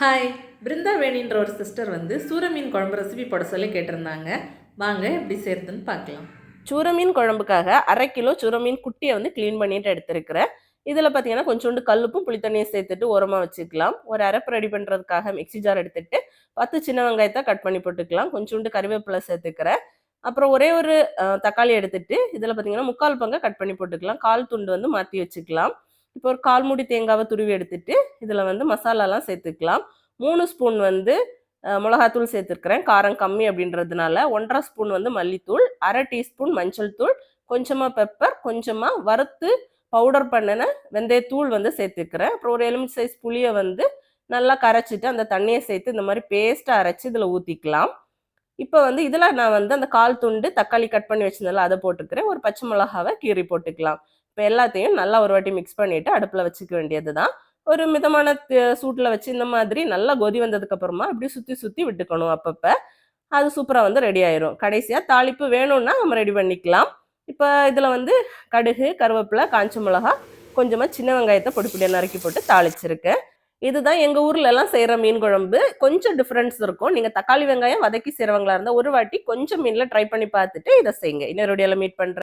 Hi பிருந்தாவேணின்ற ஒரு sister வந்து சூர மீன் குழம்பு ரெசிபி போட சொல்லி கேட்டிருந்தாங்க. வாங்க எப்படி செய்யறதுன்னு பார்க்கலாம். சூரமீன் குழம்புக்காக அரை கிலோ சூர மீன் குட்டியை வந்து க்ளீன் பண்ணிட்டு எடுத்திருக்கிறேன். இதில் பார்த்தீங்கன்னா கொஞ்சோண்டு கல்லுப்பும் புளித்தண்ணியை சேர்த்துட்டு ஓரமாக வச்சுக்கலாம். ஒரு அரைப்பு ரெடி பண்ணுறதுக்காக மிக்ஸி ஜார் எடுத்துட்டு பத்து சின்ன வெங்காயத்தை கட் பண்ணி போட்டுக்கலாம். கொஞ்சோண்டு கறிவேப்பிலை சேர்த்துக்கிறேன். அப்புறம் ஒரே ஒரு தக்காளி எடுத்துட்டு இதில் பார்த்தீங்கன்னா முக்கால் பங்கை கட் பண்ணி போட்டுக்கலாம். கால் துண்டு வந்து மாற்றி வச்சுக்கலாம். இப்போ ஒரு கால் மூடி தேங்காவை துருவி எடுத்துட்டு இதில் வந்து மசாலாலாம் சேர்த்துக்கலாம். மூணு ஸ்பூன் வந்து மிளகாத்தூள் சேர்த்துருக்குறேன். காரம் கம்மி அப்படின்றதுனால ஒன்றரை ஸ்பூன் வந்து மல்லித்தூள் அரை டீஸ்பூன் மஞ்சள் தூள் கொஞ்சமாக பெப்பர் கொஞ்சமாக வறுத்து பவுடர் பண்ணின வெந்தயத்தூள் வந்து சேர்த்துக்கிறேன் அப்புறம் ஒரு எலுமிச்சை சைஸ் புளியை வந்து நல்லா கரைச்சிட்டு அந்த தண்ணியை சேர்த்து இந்த மாதிரி பேஸ்ட்டாக அரைச்சி இதில் ஊற்றிக்கலாம் இப்போ வந்து இதில் நான் வந்து அந்த கால் துண்டு தக்காளி கட் பண்ணி வச்சிருந்தேன்ல அதை போட்டுக்கிறேன். ஒரு பச்சை மிளகாவை கீறி போட்டுக்கலாம். இப்போ எல்லாத்தையும் நல்லா ஒரு வாட்டி மிக்ஸ் பண்ணிவிட்டு அடுப்பில் வச்சுக்க வேண்டியது தான் ஒரு மிதமான சூட்டில் வச்சு இந்த மாதிரி நல்லா கொதி வந்ததுக்கப்புறமா இப்படி அப்படியே சுற்றி சுற்றி விட்டுக்கணும் அப்பப்போ. அது சூப்பராக வந்து ரெடி ஆயிரும். கடைசியாக தாளிப்பு வேணும்னா நம்ம ரெடி பண்ணிக்கலாம். இப்போ இதில் வந்து கடுகு கருவேப்பிலை காஞ்ச மிளகா கொஞ்சமாக சின்ன வெங்காயத்தை பொடிப்படியாக நறுக்கி போட்டு தாளிச்சிருக்கேன். இதுதான் எங்கள் ஊரில் எல்லாம் செய்கிற மீன் குழம்பு. கொஞ்சம் டிஃப்ரென்ஸ் இருக்கும். நீங்கள் தக்காளி வெங்காயம் வதக்கி செய்கிறவங்களா இருந்தால் ஒரு வாட்டி கொஞ்சம் மீனில் ட்ரை பண்ணி பார்த்துட்டு இதை செய்யுங்க. இன்னொரு மீட் பண்ணுறேன்